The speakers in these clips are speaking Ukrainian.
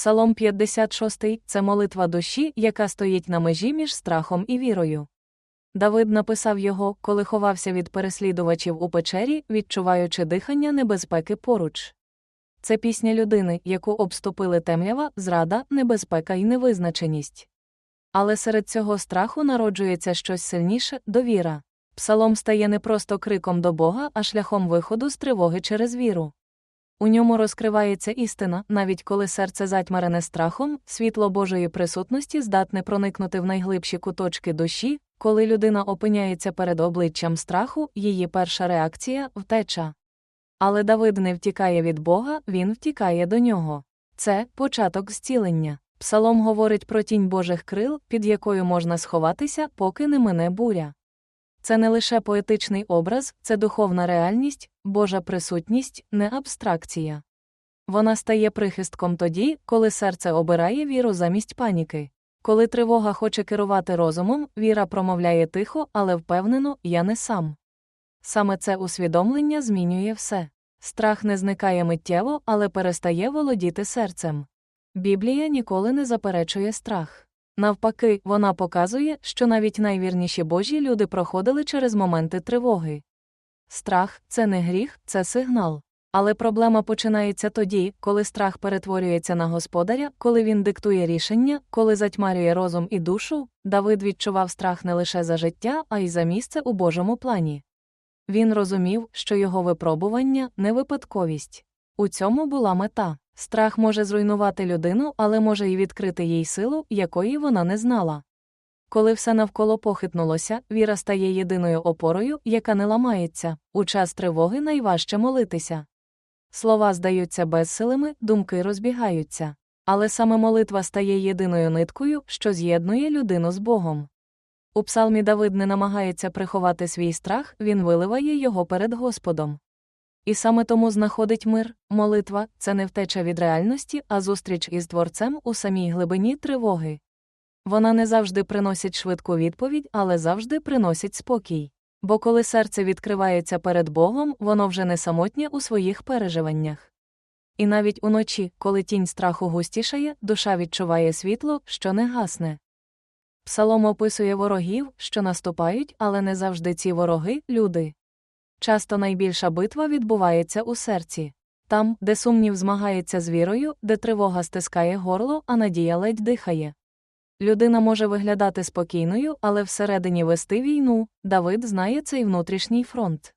Псалом 56 це молитва душі, яка стоїть на межі між страхом і вірою. Давид написав його, коли ховався від переслідувачів у печері, відчуваючи дихання небезпеки поруч. Це пісня людини, яку обступили темрява, зрада, небезпека і невизначеність. Але серед цього страху народжується щось сильніше довіра. Псалом стає не просто криком до Бога, а шляхом виходу з тривоги через віру. У ньому розкривається істина, навіть коли серце затьмарене страхом, світло Божої присутності здатне проникнути в найглибші куточки душі, коли людина опиняється перед обличчям страху, її перша реакція втеча. Але Давид не втікає від Бога, він втікає до нього. Це початок зцілення. Псалом говорить про тінь Божих крил, під якою можна сховатися, поки не мине буря. Це не лише поетичний образ, це духовна реальність, Божа присутність, не абстракція. Вона стає прихистком тоді, коли серце обирає віру замість паніки. Коли тривога хоче керувати розумом, віра промовляє тихо, але впевнено, я не сам. Саме це усвідомлення змінює все. Страх не зникає миттєво, але перестає володіти серцем. Біблія ніколи не заперечує страх. Навпаки, вона показує, що навіть найвірніші Божі люди проходили через моменти тривоги. Страх це не гріх, це сигнал. Але проблема починається тоді, коли страх перетворюється на господаря, коли він диктує рішення, коли затьмарює розум і душу. Давид відчував страх не лише за життя, а й за місце у Божому плані. Він розумів, що його випробування не випадковість. У цьому була мета. Страх може зруйнувати людину, але може й відкрити їй силу, якої вона не знала. Коли все навколо похитнулося, віра стає єдиною опорою, яка не ламається, у час тривоги найважче молитися. Слова здаються безсилими, думки розбігаються. Але саме молитва стає єдиною ниткою, що з'єднує людину з Богом. У псалмі Давид не намагається приховати свій страх, він виливає його перед Господом. І саме тому знаходить мир, молитва це не втеча від реальності, а зустріч із творцем у самій глибині тривоги. Вона не завжди приносить швидку відповідь, але завжди приносить спокій. Бо коли серце відкривається перед Богом, воно вже не самотнє у своїх переживаннях. І навіть уночі, коли тінь страху густішає, душа відчуває світло, що не гасне. Псалом описує ворогів, що наступають, але не завжди ці вороги люди. Часто найбільша битва відбувається у серці. Там, де сумнів змагається з вірою, де тривога стискає горло, а надія ледь дихає. Людина може виглядати спокійною, але всередині вести війну, Давид знає цей внутрішній фронт.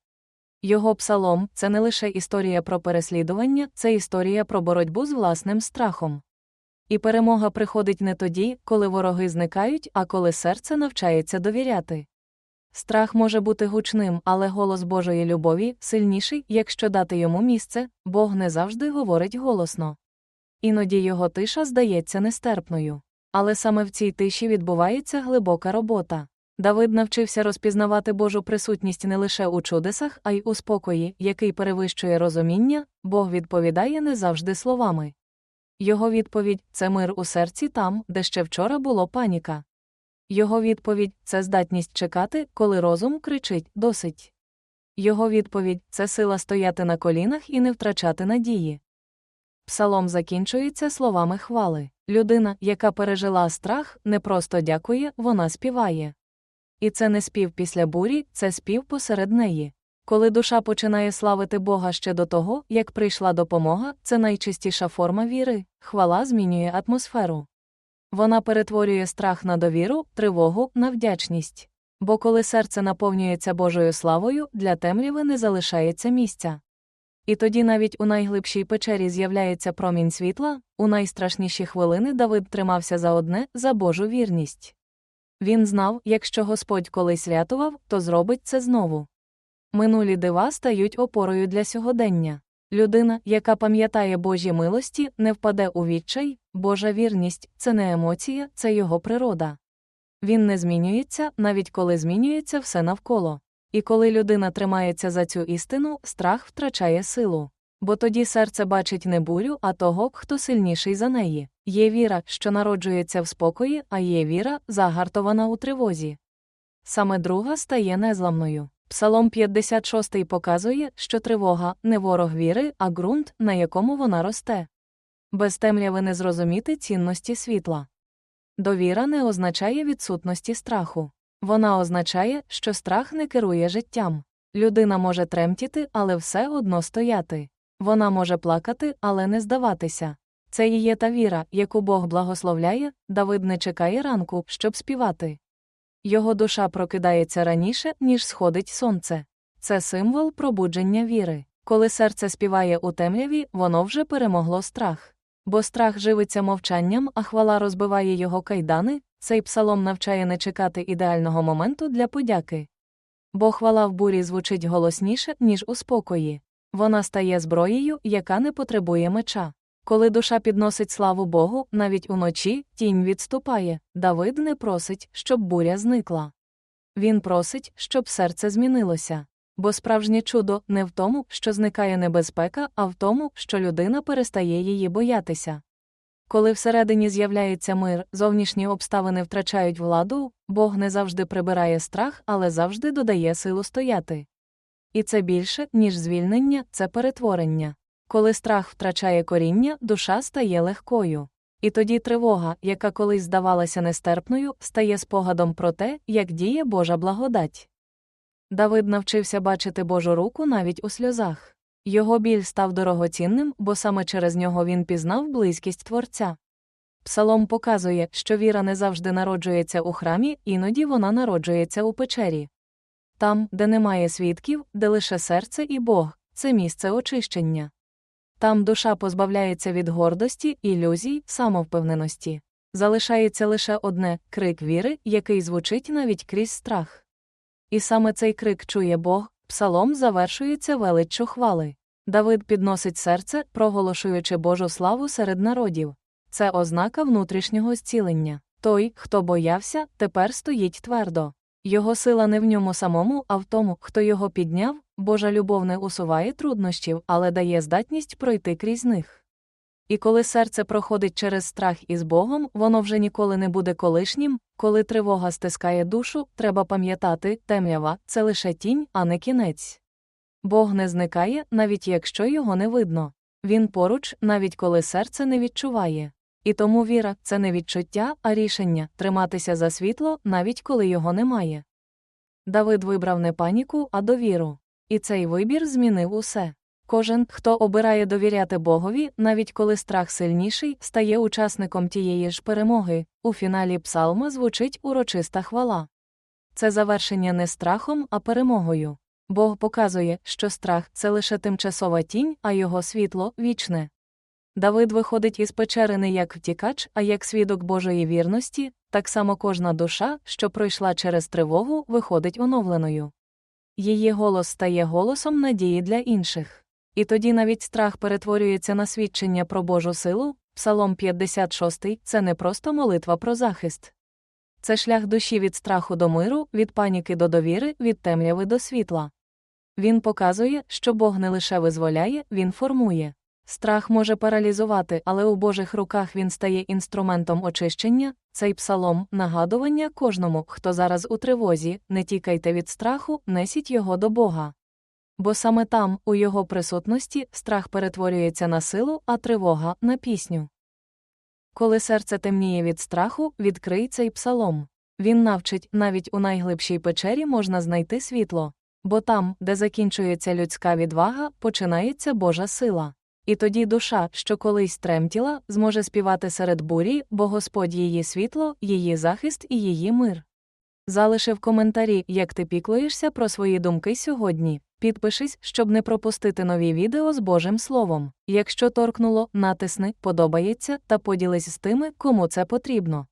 Його псалом це не лише історія про переслідування, це історія про боротьбу з власним страхом. І перемога приходить не тоді, коли вороги зникають, а коли серце навчається довіряти. Страх може бути гучним, але голос Божої любові сильніший, якщо дати йому місце, Бог не завжди говорить голосно. Іноді його тиша здається нестерпною. Але саме в цій тиші відбувається глибока робота. Давид навчився розпізнавати Божу присутність не лише у чудесах, а й у спокої, який перевищує розуміння, Бог відповідає не завжди словами. Його відповідь це мир у серці там, де ще вчора було паніка. Його відповідь це здатність чекати, коли розум кричить досить. Його відповідь це сила стояти на колінах і не втрачати надії. Псалом закінчується словами хвали. Людина, яка пережила страх, не просто дякує, вона співає. І це не спів після бурі, це спів посеред неї. Коли душа починає славити Бога ще до того, як прийшла допомога, це найчистіша форма віри, хвала змінює атмосферу. Вона перетворює страх на довіру, тривогу на вдячність. Бо коли серце наповнюється Божою славою, для темряви не залишається місця. І тоді навіть у найглибшій печері з'являється промінь світла, у найстрашніші хвилини Давид тримався за одне за Божу вірність. Він знав, якщо Господь колись рятував, то зробить це знову. Минулі дива стають опорою для сьогодення. Людина, яка пам'ятає Божі милості, не впаде у відчай, Божа вірність це не емоція, це його природа. Він не змінюється, навіть коли змінюється все навколо. І коли людина тримається за цю істину, страх втрачає силу. Бо тоді серце бачить не бурю, а того, хто сильніший за неї. Є віра, що народжується в спокої, а є віра, загартована у тривозі. Саме друга стає незламною. Псалом 56 показує, що тривога не ворог віри, а ґрунт, на якому вона росте. Без темряви не зрозуміти цінності світла. Довіра не означає відсутності страху. Вона означає, що страх не керує життям. Людина може тремтіти, але все одно стояти. Вона може плакати, але не здаватися. Це є та віра, яку Бог благословляє, Давид не чекає ранку, щоб співати. Його душа прокидається раніше, ніж сходить сонце. Це символ пробудження віри. Коли серце співає у темряві, воно вже перемогло страх. Бо страх живиться мовчанням, а хвала розбиває його кайдани, цей псалом навчає не чекати ідеального моменту для подяки. Бо хвала в бурі звучить голосніше, ніж у спокої. Вона стає зброєю, яка не потребує меча. Коли душа підносить славу Богу, навіть уночі тінь відступає. Давид не просить, щоб буря зникла. Він просить, щоб серце змінилося. Бо справжнє чудо не в тому, що зникає небезпека, а в тому, що людина перестає її боятися. Коли всередині з'являється мир, зовнішні обставини втрачають владу, Бог не завжди прибирає страх, але завжди додає силу стояти. І це більше, ніж звільнення, це перетворення. Коли страх втрачає коріння, душа стає легкою. І тоді тривога, яка колись здавалася нестерпною, стає спогадом про те, як діє Божа благодать. Давид навчився бачити Божу руку навіть у сльозах. Його біль став дорогоцінним, бо саме через нього він пізнав близькість Творця. Псалом показує, що віра не завжди народжується у храмі, іноді вона народжується у печері. Там, де немає свідків, де лише серце і Бог, це місце очищення. Там душа позбавляється від гордості, ілюзій, самовпевненості. Залишається лише одне крик віри, який звучить навіть крізь страх. І саме цей крик чує Бог, псалом завершується величчю хвали. Давид підносить серце, проголошуючи Божу славу серед народів. Це ознака внутрішнього зцілення. Той, хто боявся, тепер стоїть твердо. Його сила не в ньому самому, а в тому, хто його підняв, Божа любов не усуває труднощів, але дає здатність пройти крізь них. І коли серце проходить через страх із Богом, воно вже ніколи не буде колишнім, коли тривога стискає душу, треба пам'ятати, темрява це лише тінь, а не кінець. Бог не зникає, навіть якщо його не видно. Він поруч, навіть коли серце не відчуває. І тому віра це не відчуття, а рішення триматися за світло, навіть коли його немає. Давид вибрав не паніку, а довіру. І цей вибір змінив усе. Кожен, хто обирає довіряти Богові, навіть коли страх сильніший, стає учасником тієї ж перемоги. У фіналі псалма звучить урочиста хвала. Це завершення не страхом, а перемогою. Бог показує, що страх це лише тимчасова тінь, а його світло вічне. Давид виходить із печери не як втікач, а як свідок Божої вірності, так само кожна душа, що пройшла через тривогу, виходить оновленою. Її голос стає голосом надії для інших. І тоді навіть страх перетворюється на свідчення про Божу силу. Псалом 56 це не просто молитва про захист. Це шлях душі від страху до миру, від паніки до довіри, від темряви до світла. Він показує, що Бог не лише визволяє, він формує. Страх може паралізувати, але у Божих руках він стає інструментом очищення, цей псалом нагадування кожному, хто зараз у тривозі, не тікайте від страху, несіть його до Бога. Бо саме там, у його присутності, страх перетворюється на силу, а тривога на пісню. Коли серце темніє від страху, відкрий цей псалом. Він навчить, навіть у найглибшій печері можна знайти світло, бо там, де закінчується людська відвага, починається Божа сила. І тоді душа, що колись тремтіла, зможе співати серед бурі, бо Господь її світло, її захист і її мир. Залиши в коментарі, як ти піклуєшся про свої думки сьогодні. Підпишись, щоб не пропустити нові відео з Божим Словом. Якщо торкнуло, натисни, подобається та поділись з тими, кому це потрібно.